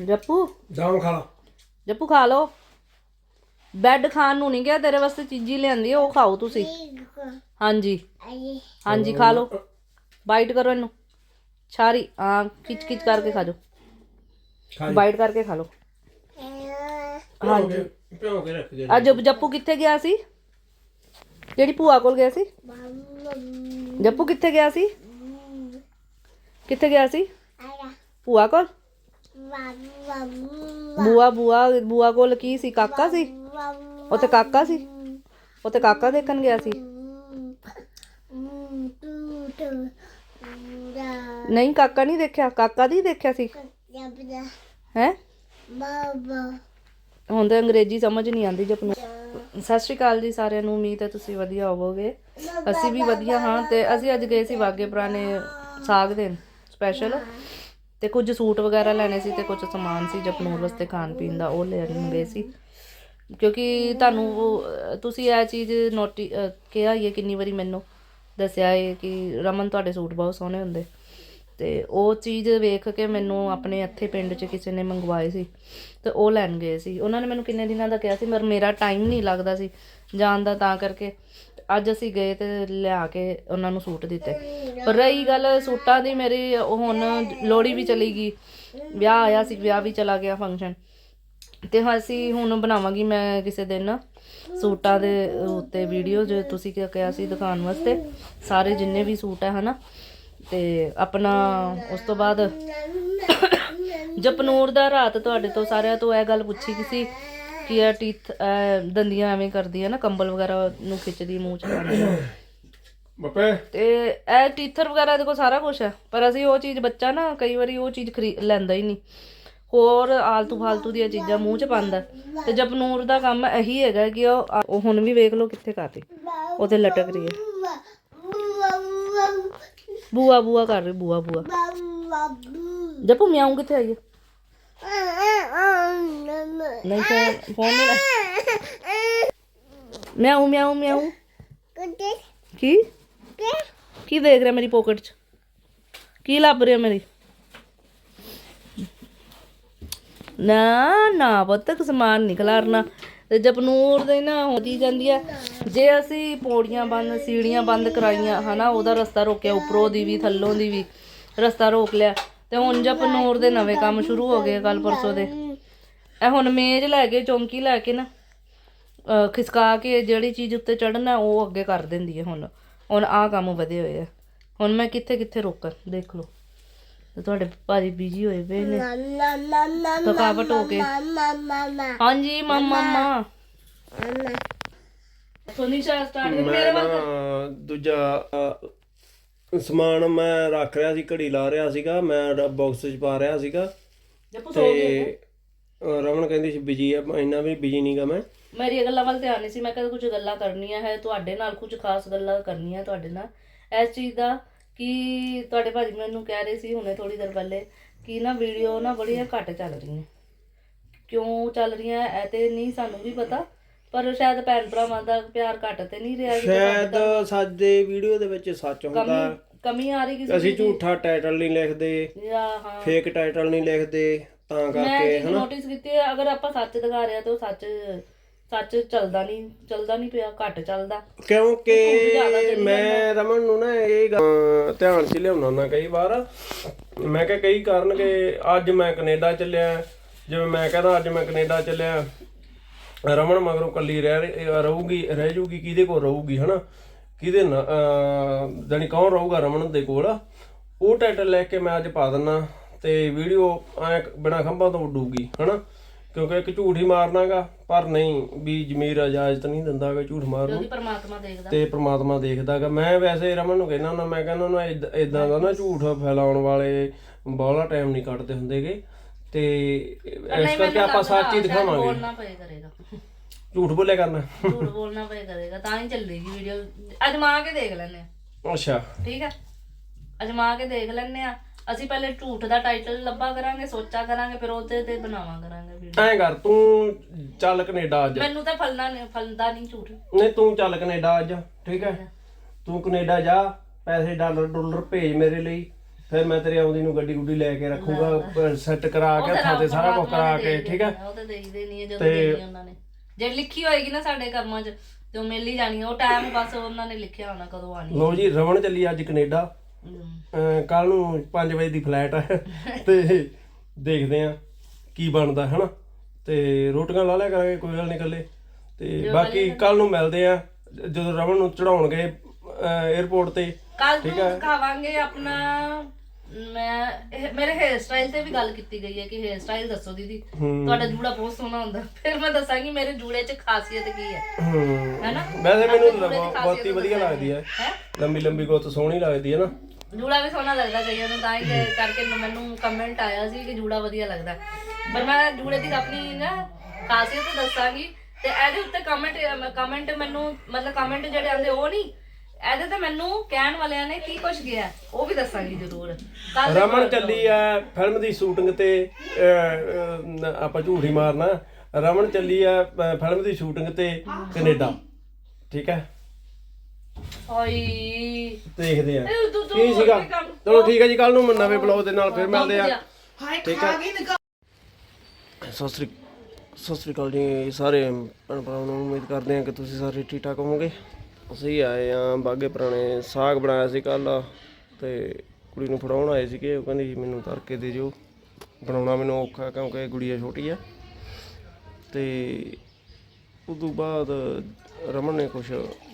ਜੱਪੂ? ਜਾਮ ਖਾ ਲਾ। ਜੱਪੂ ਖਾ ਲਓ। ਬੈੱਡ ਖਾਣ ਨੂੰ ਨਹੀਂ ਗਿਆ ਤੇਰੇ ਵਾਸਤੇ ਚੀਜ਼ੀ ਲਿਆਂਦੀ ਆ, ਉਹ ਖਾਓ ਤੁਸੀਂ। ਹਾਂਜੀ। ਹਾਂਜੀ ਖਾ ਲਓ। ਬਾਈਟ ਕਰੋ ਇਹਨੂੰ। ਛਾਰੀ ਆ ਖਿੱਚ ਖਿੱਚ ਕਰਕੇ ਖਾ ਜਾਓ। ਖਾ ਬਾਈਟ ਕਰਕੇ ਖਾ ਲਓ। ਹਾਂਜੀ। ਭਿਓ ਕੇ ਰੱਖ ਦੇ ਅੱਜ ਜੱਪੂ ਕਿੱਥੇ ਗਿਆ ਸੀ? ਜਿਹੜੀ ਭੂਆ ਕੋਲ ਗਿਆ ਸੀ? ਜੱਪੂ ਕਿੱਥੇ ਗਿਆ ਸੀ? ਕਿੱਥੇ ਗਿਆ ਸੀ? ਭੂਆ ਕੋਲ? ਬੂਆ ਬੂਆ ਬੂਆ ਕੋਲ ਕੀ ਸੀ? ਕਾਕਾ ਸੀ? ਉੱਥੇ ਕਾਕਾ ਸੀ? ਉੱਥੇ ਕਾਕਾ ਦੇਖਣ ਗਿਆ ਸੀ? ਨਹੀਂ ਕਾਕਾ ਨਹੀਂ ਦੇਖਿਆ। ਕਾਕਾ ਨਹੀਂ ਦੇਖਿਆ ਸੀ? ਹੈ? ਹੁਣ ਤਾਂ ਅੰਗਰੇਜ਼ੀ ਸਮਝ ਨਹੀਂ ਆਉਂਦੀ ਜਪਨੂ ਸਤਿ ਸ਼੍ਰੀ ਅਕਾਲ ਜੀ ਸਾਰਿਆਂ ਨੂੰ। ਉਮੀਦ ਹੈ ਤੁਸੀਂ ਵਧੀਆ ਹੋਵੋਗੇ। ਅਸੀਂ ਵੀ ਵਧੀਆ ਹਾਂ ਤੇ ਅਸੀਂ ਅੱਜ ਗਏ ਸੀ ਬਾਗੇ ਪੁਰਾਣੇ ਸਾਗ ਦੇਣ ਸਪੈਸ਼ਲ ਤੇ ਕੁਝ ਸੂਟ ਵਗੈਰਾ ਲੈਣੇ ਸੀ ਤੇ ਕੁਝ ਸਮਾਨ ਸੀ ਜਪਨੂਰ ਵਾਸਤੇ ਖਾਣ ਪੀਣ ਦਾ, ਉਹ ਲੈਣ ਗਏ ਸੀ। ਕਿਉਂਕਿ ਤੁਹਾਨੂੰ ਤੁਸੀਂ ਇਹ ਚੀਜ਼ ਨੋਟੀ ਕਿਹਾ ਹੀ ਹੈ ਕਿੰਨੀ ਵਾਰੀ ਮੈਨੂੰ ਦੱਸਿਆ ਹੈ ਕਿ ਰਮਨ ਤੁਹਾਡੇ ਸੂਟ ਬਹੁਤ ਸੋਹਣੇ ਹੁੰਦੇ। ਤੇ ਉਹ ਚੀਜ਼ ਵੇਖ ਕੇ ਮੈਨੂੰ ਆਪਣੇ ਇੱਥੇ ਪਿੰਡ 'ਚ ਕਿਸੇ ਨੇ ਮੰਗਵਾਏ ਸੀ ਤੇ ਉਹ ਲੈਣ ਗਏ ਸੀ। ਉਹਨਾਂ ਨੇ ਮੈਨੂੰ ਕਿੰਨੇ ਦਿਨਾਂ ਦਾ ਕਿਹਾ ਸੀ, ਪਰ ਮੇਰਾ ਟਾਈਮ ਨਹੀਂ ਲੱਗਦਾ ਸੀ ਜਾਣ ਦਾ, ਤਾਂ ਕਰਕੇ ਅੱਜ ਅਸੀਂ ਗਏ ਤੇ ਲਿਆ ਕੇ ਉਹਨਾਂ ਨੂੰ ਸੂਟ ਦਿੱਤੇ। ਪਰ ਰਹੀ ਗੱਲ ਸੂਟਾਂ ਦੀ ਮੇਰੀ, ਉਹ ਹੁਣ ਲੋੜੀ ਵੀ ਚਲੀ ਗਈ। ਵਿਆਹ ਆਇਆ ਸੀ, ਵਿਆਹ ਵੀ ਚਲਾ ਗਿਆ ਫੰਕਸ਼ਨ ਤੇ ਹੁਣ ਅਸੀਂ ਹੁਣ ਬਣਾਵਾਂਗੀ ਮੈਂ ਕਿਸੇ ਦਿਨ ਸੂਟਾਂ ਦੇ ਉੱਤੇ ਵੀਡੀਓ ਜੋ ਤੁਸੀਂ ਕਿਹਾ ਸੀ ਦੁਕਾਨ ਵਾਸਤੇ। ਸਾਰੇ ਜਿੰਨੇ ਵੀ ਸੂਟ ਹੈ ਹਨਾ। ਤੇ ਆਪਣਾ ਉਸ ਤੋਂ ਬਾਅਦ ਜਪਨੂਰ ਦਾ ਰਾਤ ਤੁਹਾਡੇ ਤੋਂ ਸਾਰਿਆਂ ਤੋਂ ਇਹ ਗੱਲ ਪੁੱਛੀ ਕਿ ਸੀ ਕਿ ਇਹ ਟੀਥ ਦੰਦੀਆਂ ਐਵੇਂ ਕਰਦੀ ਹੈ ਨਾ ਕੰਬਲ ਵਗੈਰਾ ਨੂੰ ਖਿੱਚਦੀ ਮੂੰਹ ਚ ਪਾਉਂਦੀ ਹੈ ਬੱਪੇ। ਤੇ ਇਹ ਟੀਥਰ ਵਗੈਰਾ ਦੇਖੋ ਸਾਰਾ ਕੁਝ ਹੈ ਪਰ ਅਸੀਂ ਉਹ ਚੀਜ਼ ਬੱਚਾ ਨਾ ਕਈ ਵਾਰੀ ਉਹ ਚੀਜ਼ ਖਰੀ ਲੈਂਦਾ ਹੀ ਨਹੀਂ। ਹੋਰ ਆਲਤੂ ਫਾਲਤੂ ਦੀਆਂ ਚੀਜ਼ਾਂ ਮੂੰਹ 'ਚ ਪਾਉਂਦਾ। ਤੇ ਜਪਨੂਰ ਦਾ ਕੰਮ ਇਹੀ ਹੈਗਾ ਕਿ ਉਹ ਹੁਣ ਵੀ ਵੇਖ ਲਓ ਕਿੱਥੇ ਕਰਦੀ। ਉਹਦੇ ਲਟਕ ਰਹੀ ਹੈ। ਬੂਆ ਬੂਆ ਕਰ ਰਹੀ ਬੂਆ ਬੂਆ ਜਪੂ ਮਿਆਉਂ ਕਿੱਥੇ ਆਈ ਹੈ? ਨਹੀਂ ਫੋਨ ਫੋਨ ਨਹੀਂ ਲੈ ਮਿਆਉਂ ਮਿਆਉਂ ਮਿਆਉਂ ਕੀ ਕੀ ਦੇਖ ਰਿਹਾ ਮੇਰੀ ਪੋਕਟ 'ਚ ਕੀ ਲੱਭ ਰਿਹਾ ਮੇਰੀ ਨਾ ਨਾ ਬੱਤਕ ਸਮਾਨ ਨਿਕਲਾਰਨਾ ਤੇ ਜਪਨੂਰ ਦੇ ਨਾ ਹੋਦੀ ਜਾਂਦੀ ਹੈ ਜੇ ਅਸੀਂ ਪੌੜੀਆਂ ਬੰਦ ਸੀੜੀਆਂ ਬੰਦ ਕਰਾਈਆਂ ਹਨਾ ਉਹਦਾ ਰਸਤਾ ਰੋਕਿਆ ਉੱਪਰੋਂ ਦੀ ਵੀ ਥੱਲੋਂ ਦੀ ਵੀ ਰਸਤਾ ਰੋਕ ਲਿਆ ਤੇ ਹੁਣ ਜਪਨੂਰ ਦੇ ਨਵੇਂ ਕੰਮ ਸ਼ੁਰੂ ਹੋ ਗਏ ਕੱਲ ਪਰਸੋਂ ਦੇ। ਇਹ ਹੁਣ ਮੇਜ਼ ਲੈ ਕੇ ਚੌਂਕੀ ਲੈ ਕੇ ਨਾ ਖਿਸਕਾ ਕੇ ਜਿਹੜੀ ਚੀਜ਼ ਉੱਤੇ ਚੜਨਾ ਉਹ ਅੱਗੇ ਕਰ ਦਿੰਦੀ ਹੈ ਹੁਣ। ਹੁਣ ਆਹ ਕੰਮ ਵਧੇ ਹੋਏ ਆ। ਹੁਣ ਮੈਂ ਕਿੱਥੇ ਕਿੱਥੇ ਰੋਕਾਂ ਦੇਖ ਲਓ। ਤੇ ਤੁਹਾਡੇ ਭਾਜੀ ਬੀਜੀ ਹੋਏ ਪਏ ਨੇ। ਥਕਾਵਟ ਹੋ ਕੇ। ਹਾਂਜੀ ਮੰਮਾ ਮਮਾ। ਸੋਨੀਸ਼ਾ ਸਟਾਰਟ ਮੇਰੇ ਵੱਲ ਦੂਜਾ ਸਮਾਨ ਮੈਂ ਰੱਖ ਰਿਹਾ ਸੀ ਘੜੀ ਲਾ ਰਿਹਾ ਸੀਗਾ ਮੈਂ ਬਾਕਸ 'ਚ ਪਾ ਰਿਹਾ ਸੀਗਾ। ਜੱਪੂ ਸੋ ਰਮਨ ਕਹਿੰਦੀ ਸੀ ਬਿਜ਼ੀ ਆ ਇੰਨਾ ਵੀ ਬਿਜ਼ੀ ਨਹੀਂਗਾ ਮੈਂ। ਮੇਰੀ ਗੱਲਾਂ ਵੱਲ ਧਿਆਨ ਨਹੀਂ ਸੀ ਮੈਂ ਕਹਿੰਦਾ ਕੁਝ ਗੱਲਾਂ ਕਰਨੀਆਂ ਹੈ ਤੁਹਾਡੇ ਨਾਲ ਕੁਝ ਖਾਸ ਗੱਲਾਂ ਕਰਨੀਆਂ ਤੁਹਾਡੇ ਨਾਲ। ਇਸ ਚੀਜ਼ ਦਾ ਕਿ ਤੁਹਾਡੇ ਭਾਜੀ ਮੈਨੂੰ ਕਹਿ ਰਹੇ ਸੀ ਹੁਣੇ ਥੋੜੀ ਦੇਰ ਪਹਿਲੇ ਕਿ ਨਾ ਵੀਡੀਓ ਨਾ ਬੜੀਆਂ ਘੱਟ ਚੱਲ ਰਹੀਆਂ। ਕਿਉਂ ਚੱਲ ਰਹੀਆਂ ਇਹ ਤੇ ਨਹੀਂ ਸਾਨੂੰ ਵੀ ਪਤਾ। ਪਰ ਸ਼ਾਇਦ ਭੈਣ ਭਰਾਵਾਂ ਦਾ ਪਿਆਰ ਘੱਟ ਤੇ ਨਹੀਂ ਰਿਹਾ ਸ਼ਾਇਦ ਸਾਡੇ ਵੀਡੀਓ ਦੇ ਵਿੱਚ ਸੱਚ ਹੁੰਦਾ। ਕਮੀ ਆ ਰਹੀ ਕਿਸੇ ਅਸੀਂ ਝੂਠਾ ਟਾਈਟਲ ਨਹੀਂ ਲਿਖਦੇ ਹਾਂ। ਫੇਕ ਟਾਈਟਲ ਨਹੀਂ ਲਿਖਦੇ ਤਾਂ ਮੈਂ ਕਰਕੇ ਚੀਜ਼ ਨੋਟਿਸ ਕੀਤੀ ਹੈ ਅਗਰ ਆਪਾਂ ਸੱਚ ਦਿਖਾ ਰਹੇ ਤੇ ਉਹ ਸੱਚ ਸੱਚ ਚੱਲਦਾ ਨਹੀਂ ਚੱਲਦਾ ਨਹੀਂ ਪਿਆ ਘੱਟ ਚੱਲਦਾ। ਕਿਉਂਕਿ ਮੈਂ ਰਮਨ ਨੂੰ ਨਾ ਇਹ ਧਿਆਨ 'ਚ ਲਿਆਉਣਾ ਹੁੰਦਾ ਕਈ ਵਾਰ। ਮੈਂ ਕਿਹਾ ਕਈ ਕਾਰਨ ਕਿ ਅੱਜ ਮੈਂ ਕੈਨੇਡਾ ਚੱਲਿਆ ਜਿਵੇਂ ਮੈਂ ਕਹਿੰਦਾ ਅੱਜ ਮੈਂ ਕੈਨੇਡਾ ਚੱਲਿਆ ਰਮਨ ਮਗਰੋਂ ਕੱਲੀ ਰਹਿ ਰਹੀ- ਰਹੂਗੀ ਰਹਿ ਜੂਗੀ ਕਿਹਦੇ ਕੋਲ ਰਹੂਗੀ ਹਨਾ? ਕਿਹਦੇ ਜਾਣੀ ਕੌਣ ਰਹੂਗਾ ਰਮਨ ਦੇ ਕੋਲ? ਉਹ ਟਾਈਟਲ ਲੈ ਕੇ ਮੈਂ ਅੱਜ ਪਾ ਦਿੰਨਾ ਤੇ ਵੀਡੀਓ ਐ ਬਿਨਾ ਖੰਭਾਂ ਤੋਂ ਉੱਡੂਗੀ ਹਨਾ? ਕਿਉਂਕਿ ਇੱਕ ਝੂਠ ਹੀ ਮਾਰਨਾਗਾ ਪਰ ਨਹੀਂ ਵੀ ਜ਼ਮੀਰ ਇਜਾਜ਼ਤ ਨਹੀਂ ਦਿੰਦਾਗਾ ਝੂਠ ਮਾਰਨ ਨੂੰ। ਪਰਮਾਤਮਾ ਦੇਖਦਾ। ਤੇ ਪ੍ਰਮਾਤਮਾ ਦੇਖਦਾਗਾ। ਮੈਂ ਵੈਸੇ ਰਮਨ ਨੂੰ ਕਹਿੰਦਾ ਹੁੰਦਾ ਮੈਂ ਕਹਿੰਦਾ ਹੁੰਦਾ ਇਦਾਂ ਦਾ ਨਾ ਝੂਠ ਫੈਲਾਉਣ ਵਾਲੇ ਬਾਹਲਾ ਟਾਈਮ ਨਹੀਂ ਕੱਢਦੇ ਹੁੰਦੇਗੇ। ਤੇ ਇਸ ਕਰਕੇ ਆਪਾਂ ਸੱਚ ਹੀ ਦਿਖਾਵਾਂਗੇ। ਬੋਲਣਾ ਪਏ ਕਰੇਗਾ। ਝੂਠ ਬੋਲਿਆ ਕਰਨਾ। ਝੂਠ ਬੋਲਣਾ ਪਏ ਕਰੇਗਾ ਤਾਂ ਹੀ ਚੱਲੇਗੀ ਵੀਡੀਓ ਅਜਮਾ ਕੇ ਦੇਖ ਲੈਣੇ ਆ ਅੱਛਾ। ਠੀਕ ਹੈ? ਅਜਮਾ ਕੇ ਦੇਖ ਲੈਣੇ ਆ ਅਸੀਂ ਪਹਿਲੇ ਝੂਠ ਦਾ ਟਾਈਟਲ ਲੱਭਾ ਕਰਾਂਗੇ ਸੋਚਾ ਕਰਾਂਗੇ ਫਿਰ ਉਹਦੇ ਤੇ ਬਣਾਵਾਂ ਕਰਾਂਗੇ ਵੀਡੀਓ ਐਂ ਕਰ ਤੂੰ ਚੱਲ ਕੈਨੇਡਾ ਅੱਜ। ਮੈਨੂੰ ਤਾਂ ਫਲਣਾ ਨਹੀਂ ਫਲਦਾ ਨਹੀਂ ਝੂਠ। ਨਹੀਂ ਤੂੰ ਚੱਲ ਕੈਨੇਡਾ ਅੱਜ ਠੀਕ ਹੈ। ਤੂੰ ਕੈਨੇਡਾ ਜਾ ਪੈਸੇ ਡਾਲਰ ਡਾਲਰ ਭੇਜ ਮੇਰੇ ਲਈ। ਫਿਰ ਮੈਂ ਤੇਰੇ ਆਉਂਦੀ ਨੂੰ ਗੱਡੀ ਗੁੱਡੀ ਲੈ ਕੇ ਰੱਖੂਗਾ ਸੈੱਟ ਕਰਾ ਕੇ ਹੱਥਾਂ ਤੇ ਸਾਰਾ ਕੁਝ ਕਰਾ ਕੇ ਠੀਕ ਹੈ? ਉਹ ਤਾਂ ਦੇਖਦੇ ਨਹੀਂ ਜਦੋਂ ਦੇਣੀ ਉਹਨਾਂ ਨੇ। ਜੇ ਲਿਖੀ ਹੋਏਗੀ ਨਾ ਸਾਡੇ ਕਰਮਾਂ 'ਚ ਜੋ ਮਿਲ ਹੀ ਜਾਣੀ ਉਹ ਟਾਈਮ ਬਸ ਉਹਨਾਂ ਨੇ ਲਿਖਿਆ ਹੋਣਾ ਕਦੋਂ ਆਣੀ ਲੋ ਜੀ ਰਵਣ ਚੱਲੀ ਅੱਜ ਕੈਨੇਡਾ। ਕੱਲ ਨੂੰ 5 ਵਜੇ ਦੀ ਫਲਾਈਟ ਹੈ ਤੇ ਦੇਖਦੇ ਆ ਕੀ ਬਣਦਾ ਹਨਾ? ਤੇ ਰੋਟੀਆਂ ਲਾ ਲਿਆ ਕਰਾਂਗੇ ਕੋਈ ਗੱਲ ਨਹੀਂ ਇਕੱਲੇ। ਤੇ ਬਾਕੀ ਕੱਲ ਨੂੰ ਮਿਲਦੇ ਆ ਜਦੋਂ ਰਵਣ ਨੂੰ ਚੜਾਉਣਗੇ 에어ਪੋਰਟ ਤੇ ਕੱਲ ਨੂੰ ਦਿਖਾਵਾਂਗੇ ਆਪਣਾ ਮੈਂ ਇਹ- ਮੇਰੇ ਹੇਅਰ ਸਟਾਈਲ ਤੇ ਵੀ ਗੱਲ ਕੀਤੀ ਗਈ ਹੈ ਕਿ ਹੇਅਰ ਸਟਾਈਲ ਦੱਸੋ ਦੀਦੀ। ਹੂੰ। ਤੁਹਾਡਾ ਜੂੜਾ ਬਹੁਤ ਸੋਹਣਾ ਹੁੰਦਾ। ਫਿਰ ਮੈਂ ਦੱਸਾਂਗੀ ਮੇਰੇ ਜੂੜੇ 'ਚ ਖਾਸੀਅਤ ਕੀ ਹੈ। ਹੂੰ। ਹੈਨਾ? ਵੈਸੇ ਮੈਨੂੰ ਦੀ ਬਹੁਤ ਵਧੀਆ ਲੱਗਦੀ ਹੈ। ਹੈ? ਲੰਬੀ ਲੰਬੀ ਗੁੱਤ ਸੋਹਣੀ ਲੱਗਦੀ ਹੈ ਨਾ। ਜੂੜਾ ਵੀ ਸੋਹਣਾ ਲੱਗਦਾ ਕਈਆਂ ਨੂੰ ਤਾਂ ਹੀ ਕਿ- ਕਰਕੇ ਮੈਨੂੰ ਕਮੈਂਟ ਆਇਆ ਸੀ ਕਿ ਜੂੜਾ ਵਧੀਆ ਲੱਗਦਾ। ਪਰ ਮੈਂ ਜੂੜੇ ਦੀ ਆਪਣੀ ਨਾ ਖਾਸੀਅਤ ਦੱਸਾਂਗੀ ਤੇ ਇਹਦੇ ਉੱਤੇ ਕਮੈਂਟ ਕਮੈਂਟ ਮੈਨੂੰ ਮਤਲਬ ਕਮੈਂਟ ਜਿਹੜੇ ਆਉਂਦੇ ਉਹ ਨਹੀਂ ਇਹਦੇ ਤੇ ਮੈਨੂੰ ਕਹਿਣ ਵਾਲਿਆਂ ਨੇ ਕੀ ਕੁਝ ਗਿਆ ਉਹ ਵੀ ਦੱਸਾਂਗੀ ਜ਼ਰੂਰ। ਰਮਨ ਚੱਲੀ ਆ ਫਿਲਮ ਦੀ ਸ਼ੂਟਿੰਗ ਤੇ ਅਹ, ਅਹ, ਆਪਾਂ ਝੂਠ ਮਾਰਨਾ। ਰਮਨ ਚੱਲੀ ਆ ਅਹ, ਫਿਲਮ ਦੀ ਸ਼ੂਟਿੰਗ ਤੇ ਕੈਨੇਡਾ। ਠੀਕ ਹੈ? ਓਏ ਦੇਖਦੇ ਆ। ਇਹ ਤੂੰ- ਤੂੰ ਕੀ ਸੀਗਾ? ਕੰਮ- ਚਲੋ ਠੀਕ ਹੈ ਜੀ ਕੱਲ ਨੂੰ ਮੈਂ ਨਵੇਂ ਬਲੌਗ ਦੇ ਨਾਲ ਫਿਰ ਮਿਲਦੇ ਆ। ਠੀਕ ਹੈ। ਸਤਿ ਸ੍ਰੀ ਸਤਿ ਸ੍ਰੀ ਅਕਾਲ ਜੀ ਸਾਰੇ ਭੈਣ ਭਰਾਵਾਂ ਨੂੰ। ਉਮੀਦ ਕਰਦੇ ਹਾਂ ਕਿ ਤੁਸੀਂ ਸਾਰੇ ਠੀਕ ਠਾਕ ਹੋਵੋਗੇ। ਅਸੀਂ ਆਏ ਆ, ਬਾਗੇ ਪੁਰਾਣੇ ਸਾਗ ਬਣਾਇਆ ਸੀ ਕੱਲ ਤੇ ਕੁੜੀ ਨੂੰ ਫੜਾਉਣ ਆਏ ਸੀਗੇ, ਉਹ ਕਹਿੰਦੀ ਸੀ ਮੈਨੂੰ ਤੜਕੇ ਦੇ ਜੋ ਬਣਾਉਣਾ ਮੈਨੂੰ ਔਖਾ ਕਿਉਂਕਿ ਗੁੜੀਆ ਛੋਟੀ ਆ ਤੇ ਤੋਂ ਬਾਅਦ ਰਮਨ ਨੇ ਕੁਝ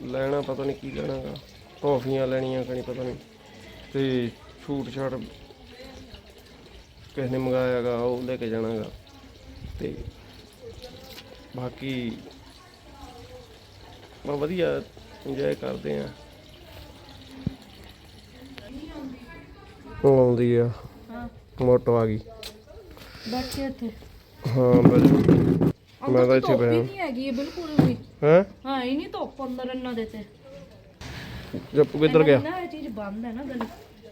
ਲੈਣਾ, ਪਤਾ ਨਹੀਂ ਕੀ ਲੈਣਾਗਾ ਟੌਫੀਆਂ ਲੈਣੀਆਂ, ਕਣੀ ਪਤਾ ਨਹੀਂ। ਤੇ ਛੂਟ ਛਾਟ ਕਿਸੇ ਨੇ ਮੰਗਾਇਆਗਾ ਉਹ ਲੈ ਕੇ ਜਾਣਾਗਾ ਤੇ ਬਾਕੀ ਬਾ ਵਧੀਆ ਇੰਜੋਏ ਕਰਦੇ ਆ। ਆਉਂਦੀ ਆ। ਹਾਂ। ਮੋਟੋ ਆ ਗਈ। ਬੈਠੇ ਇੱਥੇ। ਹਾਂ ਬਿਲਕੁਲ ਮੈਂ ਤਾਂ ਇੱਥੇ ਪਿਆ ਨਹੀਂ ਹੈਗੀ ਇਹ ਬਿਲਕੁਲ ਵੀ। ਹੈ? ਹਾਂ ਹੀ ਨਹੀਂ ਧੁੱਪ ਅੰਦਰ ਇਹਨਾਂ ਦੇ ਤੇ। ਜੱਪੂ ਕਿੱਧਰ ਗਿਆ? ਨਾ ਇਹ ਚੀਜ਼ ਬੰਦ ਹੈ ਨਾ ਗਲੀ।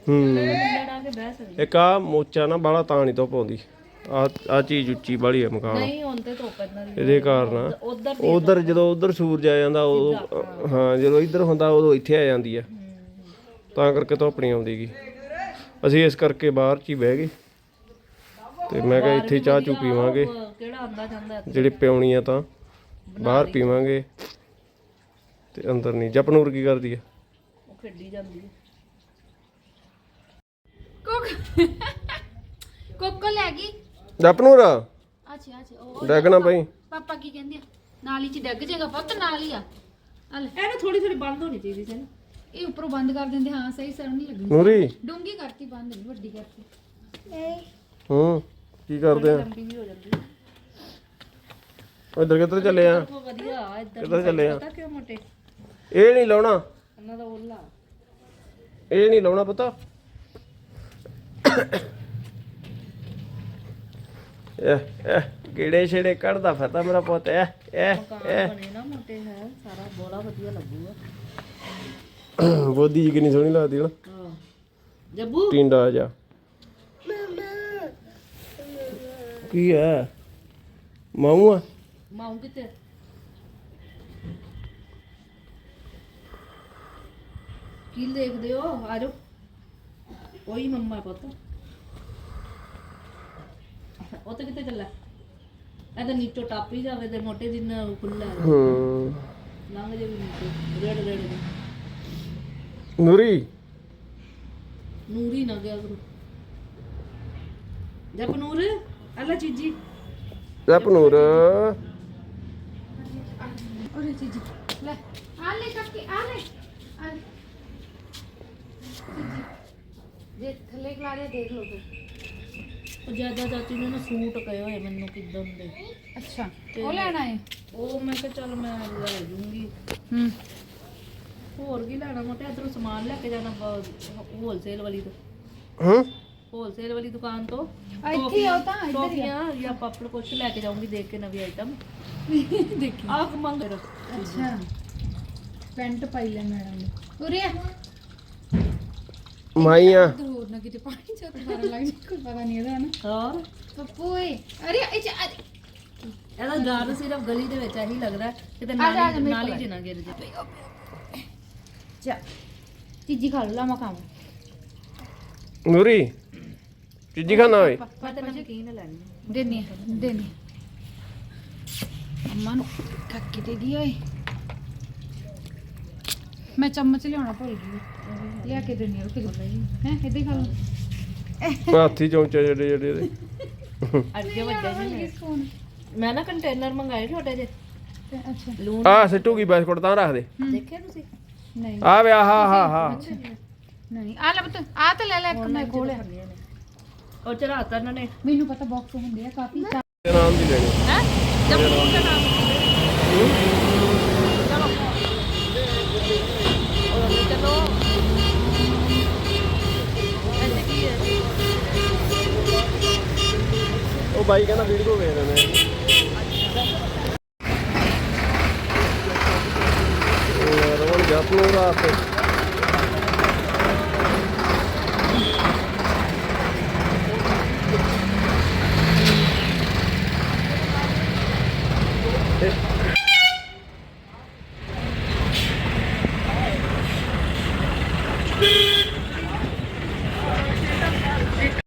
ਹੂੰ। ਲੜਾ ਕੇ ਬਹਿ ਸਕਦੇ। ਇੱਕ ਆ ਮੋਚਾ ਨਾ ਬਾਲਾ ਤਾਂ ਨਹੀਂ ਤੋਂ ਪਾਉਂਦੀ ਆ ਆ ਚੀਜ਼ ਉੱਚੀ ਬਾਲੀ ਆ ਮਕਾਨ। ਨਹੀਂ ਹੁਣ ਤੇ ਧੁੱਪ ਇਹਨਾਂ ਦੀ। ਇਹਦੇ ਕਾਰਨ ਉਧਰ ਉਧਰ ਜਦੋਂ ਉਧਰ ਸੂਰਜ ਆ ਜਾਂਦਾ ਉਹ ਹਾਂ। ਜਦੋਂ ਇੱਧਰ ਹੁੰਦਾ ਉਦੋਂ ਇੱਥੇ ਆ ਜਾਂਦੀ ਆ। ਤਾਂ ਕਰਕੇ ਧੁੱਪ ਨਹੀਂ ਆਉਂਦੀਗੀ ਅਸੀਂ ਇਸ ਕਰਕੇ ਬਾਹਰ ਚ ਹੀ ਬਹਿ ਗਏ। ਤੇ ਮੈਂ ਕਿਹਾ ਇੱਥੇ ਚਾਹ ਚੂ ਪੀਵਾਂਗੇ। ਕਿਹੜਾ ਆਂਦਾ ਜਾਂਦਾ ਇੱਥੇ? ਜਿਹੜੇ ਪਿਉਣੀ ਆ ਤਾਂ ਬਾਹਰ ਪੀਵਾਂਗੇ। ਤੇ ਅੰਦਰ ਨਹੀਂ ਜਪਨੂਰ ਕੀ ਕਰਦੀ ਆ? ਉਹ ਖੇਡੀ ਜਾਂਦੀ ਹੈ ਕੋਕੋ ਲੈ ਗਈ। ਜਪਨੂਰ? ਅੱਛਾ ਅੱਛਾ ਉਹ ਡੈਗਣਾ ਪਈ ਪਾਪਾ ਕੀ ਕਹਿੰਦੇ ਆ? ਨਾਲੀ ਚ ਡਿੱਗ ਜਾਏਗਾ ਪੁੱਤ ਨਾਲ ਹੀ ਆ। ਆ ਲੈ। ਇਹਨੂੰ ਥੋੜੀ ਥੋੜੀ ਬੰਦ ਹੋਣੀ ਚਾਹੀਦੀ ਸੀ ਨਾ। ਇਹ ਉੱਪਰੋਂ ਬੰਦ ਕਰ ਦਿੰਦੇ ਹਾਂ ਸਹੀ ਸਰ ਨਹੀਂ ਲੱਗਣੀ। ਨੂਰੀ? ਡੂੰਗੀ ਕਰਤੀ ਬੰਦ ਨਹੀਂ ਵੱਡੀ ਕਰਤੀ। ਹੂੰ ਕੀ ਕਰਦੇ ਆ? ਲੰਬੀ ਵੀ ਹੋ ਜਾਂਦੀ ਹੈ ਇੱਧਰ ਕਿੱਧਰ ਚੱਲੇ ਆ? ਉਹ ਵਧੀਆ ਆ ਇੱਧਰ ਕਿੱਧਰ ਚੱਲੇ ਆ? ਪਤਾ ਕਿਉਂ ਮੋਟੇ? ਇਹ ਨਹੀਂ ਲਾਉਣਾ। ਇਹਨਾਂ ਦਾ ਓਲਾ ਇਹ ਨਹੀਂ ਲਾਉਣਾ ਪਤਾ। ਇਹ ਇਹ ਕਿਹੜੇ ਛੇੜੇ ਕੱਢਦਾ ਫਿਰਦਾ ਮੇਰਾ ਪੁੱਤ ਇਹ ਇਹ ਮਕਾਨ ਬਣੇ ਨਾ ਮੋਟੇ ਹੈ ਸਾਰਾ ਬੋਲਾ ਵਧੀਆ ਲੱਗੂਗਾ। ਬੋਦੀ ਜੀ ਕਿੰਨੀ ਸੋਹਣੀ ਲੱਗਦੀ ਨਾ ਹਾਂ ਜੱਬੂ। ਟਿੰਡਾ ਜਾ। ਕੀ ਹੈ? ਮਾਮੂ ਆ? ਮਾਉਂ ਕਿਤੇ ਕੀ ਦੇਖਦੇ ਹੋ? ਆ ਜਾਓ। ਕੋਈ ਮੰਮਾ ਪੁੱਤ। ਉਹ ਤੇ ਕਿੱਥੇ ਚੱਲਾ ਇਹ ਤਾਂ ਨੀਚੋ ਟੱਪ ਹੀ ਜਾਵੇ ਤੇ ਮੋਟੇ ਦਿਨ ਖੁੱਲਾ ਹੈ। ਹੂੰ। ਲੰਘ ਜੇ ਵੀ ਨੀਚੇ ਰੇੜ ਰੇੜ ਦੇ ਨੂਰੀ? ਨੂਰੀ ਨਾ ਗਿਆ ਕਰੋ। ਜਪ ਨੂਰ ਅੱਲਾ ਚੀਜੀ। ਜਪਨੂਰ। ਉਹਦੇ ਚੀਜ਼ ਲੈ। ਆ ਲੈ ਕੱਕੀ ਆ ਲੈ। ਆ ਲੈ। ਜੇ ਥੱਲੇ ਖਲਾਰੇ ਦੇਖ ਲਓ ਫਿਰ। ਉਹ ਜ਼ਿਆਦਾ ਚਾਚੀ ਨੇ ਨਾ ਸੂਟ ਕਹੇ ਹੋਏ ਮੈਨੂੰ ਕਿਦਾਂ ਦੇ। ਅੱਛਾ ਉਹ ਲੈਣਾ ਹੈ ਉਹ ਮੈਂ ਕਿਹਾ ਚੱਲ ਮੈਂ ਲੈ ਜੂੰਗੀ। ਹੂੰ। ਹੋਰ ਕੀ ਲੈਣਾ ਮੋਟੇ ਇਧਰੋਂ ਸਮਾਨ ਲੈ ਕੇ ਜਾਣਾ ਹੋਲਸੇਲ ਵਾਲੀ ਤੋਂ। ਹੂੰ? ਹੋਲਸੇਲ ਵਾਲੀ ਦੁਕਾਨ ਤੋਂ। ਇੱਥੇ ਆਓ ਤਾਂ ਇੱਧਰ ਹੀ ਟੋਪੀਆਂ ਜਾਂ ਪਾਪੜ ਕੁਛ ਲੈ ਕੇ ਜਾਊਂਗੀ ਦੇਖ ਕੇ ਨਵੀਂ ਆਈਟਮ ਦੇਖੀ। ਆਹ ਮੰਗ। ਅੱਛਾ। ਪੈਂਟ ਪਾਈ ਲੈ ਮੈਡਮ ਨੇ। ਉਰੇ ਆ। ਮਾਈਆ। ਹੋਰ ਨਾ ਕਿਤੇ ਪਾਣੀ ਚ ਮਾਰਨ ਲੱਗ ਜਾਏ ਕੋਈ ਪਤਾ ਨਹੀਂ ਇਹਦਾ ਨਾ ਹੋਰ? ਪੱਪੂ ਓਏ ਅਰੇ ਇਹ ਚ ਇਹਦਾ ਡਰ ਸਿਰਫ ਗਲੀ ਦੇ ਵਿੱਚ ਇਹੀ ਲੱਗਦਾ ਕਿਤੇ ਆ ਜਾ, ਆ ਜਾ, ਨਾਲੀ ਮੇਰੇ ਨਾਲੀ ਚ ਨਾ ਗਿਰ ਜੇ ਚਾ ਚੀਜੀ ਖਾ ਲਾ ਮਾ ਖਾਵਾਂ ਨੂਰੀ ਚੀਜੀ ਖਾਣਾ ਓਏ? ਮੈਂ ਤਾਂ ਨਮਕੀਨ ਲੈਣੀ ਦੇਨੀ ਆ, ਦੇਨੀ ਅੰਮਾ ਨੂੰ ਕੱਕੀ ਦੇ ਦੀ ਓਏ। ਮੈਂ ਚਮਚ ਲਿਆਉਣਾ ਭੁੱਲ ਗਈ। ਲਿਆ ਕੇ ਦੇਣੀ ਰੁਕ ਜਾ ਹੈ ਇੱਦਾਂ ਹੀ ਖਾ ਲਓ। ਹਾਥੀ ਚੌਂਚੇ ਜਿਹੜੇ ਜਿਹੜੇ ਇਹਦੇ। ਅੱਗੇ ਵੱਡੇ ਜਿਹੇ ਸਪੂਨ ਮੈਂ ਨਾ ਕੰਟੇਨਰ ਮੰਗਾਏ ਛੋਟੇ ਜਿਹੇ। ਤੇ ਅੱਛਾ। ਲੂਣ ਆਹ ਸਿੱਟੂਗੀ ਬਿਸਕੁਟ ਤਾਂ ਰੱਖ ਦੇ ਦੇਖੇ ਤੁਸੀਂ? ਨਹੀਂ। ਆ ਵੇ ਆਹ ਹਾ ਹਾ ਨਹੀਂ ਆ ਲੈ ਪੁੱਤ ਆ ਤਾਂ ਲੈ ਲੈ ਇੱਕ ਮੈਂ ਖੋਲਿਆ ਉਹ ਚੜਾਤਾ ਇਹਨਾਂ ਨੇ। ਮੈਨੂੰ ਪਤਾ ਬਾਕਸ ਹੁੰਦੇ ਆ ਕਾਫੀ। ਨਾਮ ਦੀ ਲੈਣੀ? ਹੈ? ਜੰਮੂ ਦਾ ਨਾਮ। ਉਹ ਬਾਈ ਕਹਿੰਦਾ ਵੀਡੀਓ ਵੇਖ ਰਹੇ ਨੇ ਉਹ ਜੱਟ ਨੂੰ ਰਾਤ